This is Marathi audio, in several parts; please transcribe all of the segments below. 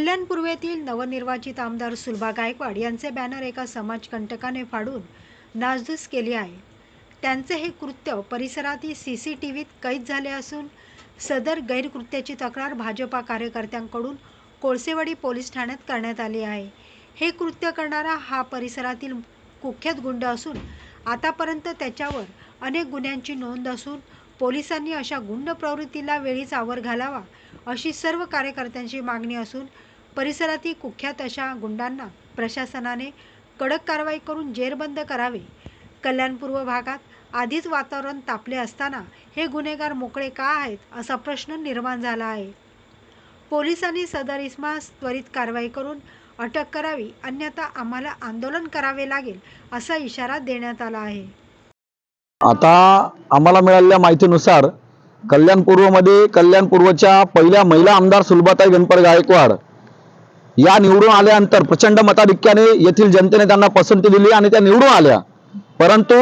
कल्याण पूर्वेतील नवनिर्वाचित आमदार सुलभा गायकवाड यांचे बॅनर एका समाजकंटकाने फाडून नासधूस केली आहे. त्यांचे हे कृत्य परिसरातील सी सी टी व्हीत कैद झाले असून सदर गैरकृत्याची तक्रार भाजपा कार्यकर्त्यांकडून कोळसेवाडी पोलीस ठाण्यात करण्यात आली आहे. हे कृत्य करणारा हा परिसरातील कुख्यात गुंड असून आतापर्यंत त्याच्यावर अनेक गुन्ह्यांची नोंद असून पोलिसांनी अशा गुंड प्रवृत्तीला वेळीच आवर घालावा अशी सर्व कार्यकर्त्यांची मागणी असून परिसरातील कुख्यात अशा गुंडांना प्रशासनाने कडक कारवाई करून जेरबंद करावे. कल्याणपूर्व भागात आधीच वातावरण तापले असताना हे गुन्हेगार मोकळे का आहेत असा प्रश्न निर्माण झाला आहे. पोलिसांनी सदर इस्मास त्वरित कारवाई करून अटक करावी अन्यथा आम्हाला आंदोलन करावे लागेल असा इशारा देण्यात आला आहे. आता आम्हाला मिळालेल्या माहितीनुसार कल्याण पूर्वमध्ये कल्याण पूर्वच्या पहिल्या महिला आमदार सुलभाताई गणपत गायकवाड या निवडून आल्यानंतर प्रचंड मताधिक्याने येथील जनतेने त्यांना पसंती दिली आणि त्या निवडून आल्या. परंतु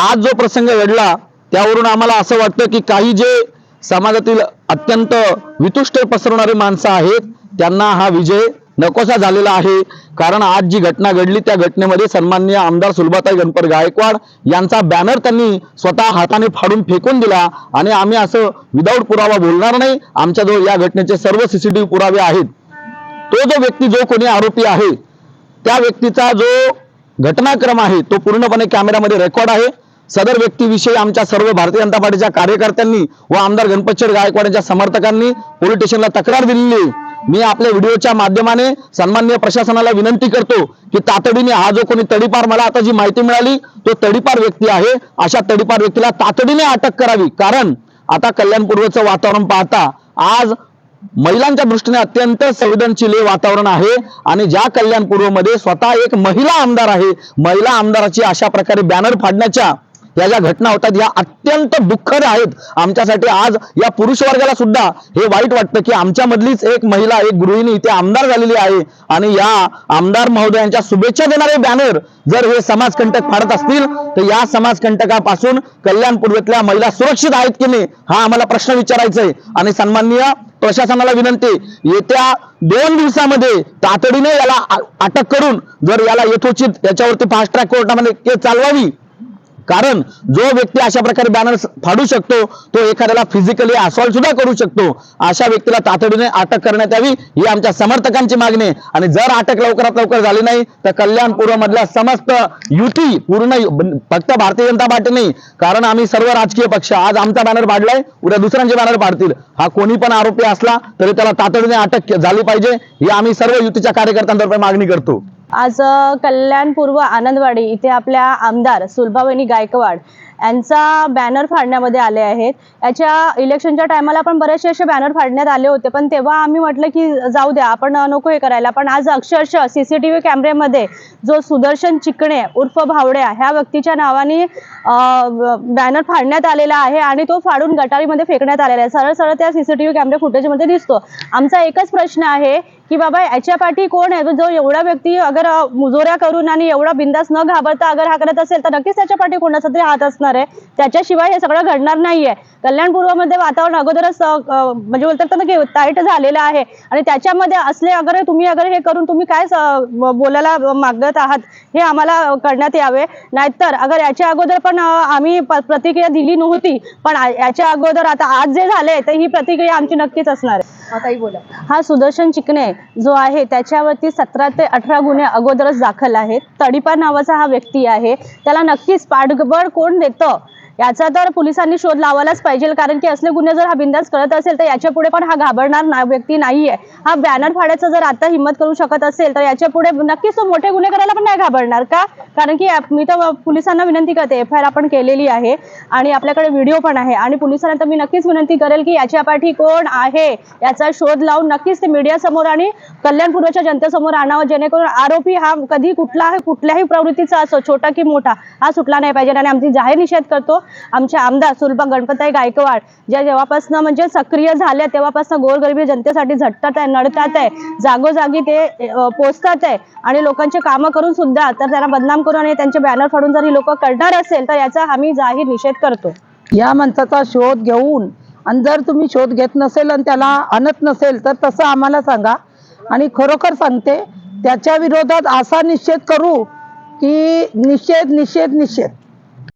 आज जो प्रसंग घडला त्यावरून आम्हाला असं वाटतं की काही जे समाजातील अत्यंत वितुष्ट पसरवणारी माणसं आहेत त्यांना हा विजय नकोसा झालेला आहे. कारण आज जी घटना घडली त्या घटनेमध्ये सन्माननीय आमदार सुलभाताई गणपत गायकवाड यांचा बॅनर त्यांनी स्वतः हाताने फाडून फेकून दिला आणि आम्ही असं विदाऊट पुरावा बोलणार नाही. आमच्याजवळ या घटनेचे सर्व सीसीटीव्ही पुरावे आहेत. तो जो व्यक्ती जो कोणी आरोपी आहे त्या व्यक्तीचा जो घटनाक्रम आहे तो पूर्णपणे कॅमेऱ्यामध्ये रेकॉर्ड आहे. सदर व्यक्तीविषयी आमच्या सर्व भारतीय जनता पार्टीच्या कार्यकर्त्यांनी व आमदार गणपतशेठ गायकवाड यांच्या समर्थकांनी पोलीस स्टेशनला तक्रार दिलेली मी आपल्या व्हिडिओच्या माध्यमाने सन्माननीय प्रशासनाला विनंती करतो की तातडीने हा जो कोणी तडीपार मला आता जी माहिती मिळाली तो तडीपार व्यक्ती आहे. अशा तडीपार व्यक्तीला तातडीने अटक करावी. कारण आता कल्याण पूर्वचं वातावरण पाहता आज महिलांच्या दृष्टीने अत्यंत संवेदनशील वातावरण आहे. आणि ज्या कल्याण पूर्वमध्ये स्वतः एक महिला आमदार आहे. महिला आमदाराची अशा प्रकारे बॅनर फाडण्याच्या या ज्या घटना होतात या अत्यंत दुःखद आहेत. आमच्यासाठी आज या पुरुष वर्गाला सुद्धा हे वाईट वाटतं की आमच्यामधलीच एक महिला एक गृहिणी इथे आमदार झालेली आहे. आणि या आमदार महोदयांच्या शुभेच्छा देणारे बॅनर जर हे समाजकंटक फाडत असतील तर या समाजकंटकापासून कल्याण पूर्वेतल्या महिला सुरक्षित आहेत की नाही हा आम्हाला प्रश्न विचारायचा आहे आणि सन्माननीय प्रशासनाला विनंती येत्या दोन दिवसामध्ये तातडीने याला अटक करून जर याला यथोचित याच्यावरती फास्ट ट्रॅक कोर्टामध्ये केस चालवावी कारण जो व्यक्ती अशा प्रकारे बॅनर फाडू शकतो तो एखाद्याला फिजिकली असॉल्ट सुद्धा करू शकतो. अशा व्यक्तीला तातडीने अटक करण्यात यावी ही आमच्या समर्थकांची मागणी आहे. आणि जर अटक लवकरात लवकर झाली नाही तर कल्याण मधल्या समस्त युती पूर्ण फक्त भारतीय जनता पार्टी नाही कारण आम्ही सर्व राजकीय पक्ष आज आमचा बॅनर पाडलाय उद्या दुसऱ्यांचे बॅनर पाडतील हा कोणी पण आरोपी असला तरी त्याला तातडीने अटक झाली पाहिजे ही आम्ही सर्व युतीच्या कार्यकर्त्यांतर्फे मागणी करतो. आज कल्याण पूर्व आनंदवाडी इथे आपल्या आमदार सुलभावहिनी गायकवाड यांचा बॅनर फाडण्यामध्ये आले आहेत. याच्या इलेक्शनच्या टायमाला पण बरेचसे असे बॅनर फाडण्यात आले होते पण तेव्हा आम्ही म्हटलं की जाऊ द्या आपण नको हे करायला. पण आज अक्षरशः सी सी टी व्ही कॅमेऱ्यामध्ये जो सुदर्शन चिकणे उर्फ भावड्या ह्या व्यक्तीच्या नावाने बॅनर फाडण्यात आलेला आहे आणि तो फाडून गटारीमध्ये फेकण्यात आलेला आहे. सरळ सरळ त्या C C T V camera फुटेजमध्ये दिसतो. आमचा एकच प्रश्न आहे की बाबा याच्या पाठी कोण आहे? जो एवढा व्यक्ती अगर मुजोऱ्या करून आणि एवढा बिंदास न घाबरता अगर हा करत असेल तर नक्कीच त्याच्या पाठी कोणाचा तरी हात असणार आहे. त्याच्याशिवाय हे सगळं घडणार नाहीये. कल्याणपूर्वमध्ये वातावरण अगोदरच म्हणजे बोलतात ना की टाईट झालेलं आहे. आणि त्याच्यामध्ये असले अगर तुम्ही अगर हे करून तुम्ही काय बोलायला मागत आहात हे आम्हाला करण्यात यावे. नाहीतर अगर याच्या अगोदर पण आम्ही प्रतिक्रिया दिली नव्हती पण याच्या अगोदर आता आज जे झाले तर ही प्रतिक्रिया आमची नक्कीच असणार आहे. हा सुदर्शन चिकणे जो आहे त्याच्यावरती सतरा ते अठरा गुन्हे अगोदरच दाखल आहेत. तडीपा नावाचा हा व्यक्ती आहे. त्याला नक्कीच पाठबळ कोण देतं? याचा तर पोलिसांनी शोध लावायलाच पाहिजे कारण की असले गुन्हे जर हा बिंदास करत असेल तर याच्यापुढे पण हा घाबरणार ना व्यक्ती नाहीये. हा बॅनर फाडायचा जर आता हिंमत करू शकत असेल तर याच्यापुढे नक्कीच तो मोठे गुन्हे करायला पण नाही घाबरणार का? कारण की मी तर पोलिसांना विनंती करते एफ आय आर आपण केलेली आहे आणि आपल्याकडे व्हिडिओ पण आहे आणि पोलिसांना तर मी नक्कीच विनंती करेल की याच्या पाठी कोण आहे? याचा शोध लावून नक्कीच ते मीडिया समोर आणि कल्याणपूर्वच्या जनतेसमोर आणावं जेणेकरून आरोपी हा कधी कुठला कुठल्याही प्रवृत्तीचा असो छोटा की मोठा हा सुटला नाही पाहिजे आणि आमची जाहीर निषेध करतो. आमचे आमदार सुलभा गणपताई गायकवाड ज्या जेव्हापासून म्हणजे सक्रिय झाल्या तेव्हापासून गोरगरिबी जनतेसाठी झटतात आहे नडतात आहे जागोजागी ते पोचतात आहे आणि लोकांचे कामं करून सुद्धा तर त्यांना बदनाम करून आणि त्यांचे बॅनर फाडून जर ही लोक करणार असेल तर याचा आम्ही जाहीर निषेध करतो. या माणसाचा शोध घेऊन आणि जर तुम्ही शोध घेत नसेल आणि त्याला आणत नसेल तर तसं आम्हाला सांगा. आणि खरोखर सांगते त्याच्या विरोधात असा निषेध करू की निषेध निषेध निषेध.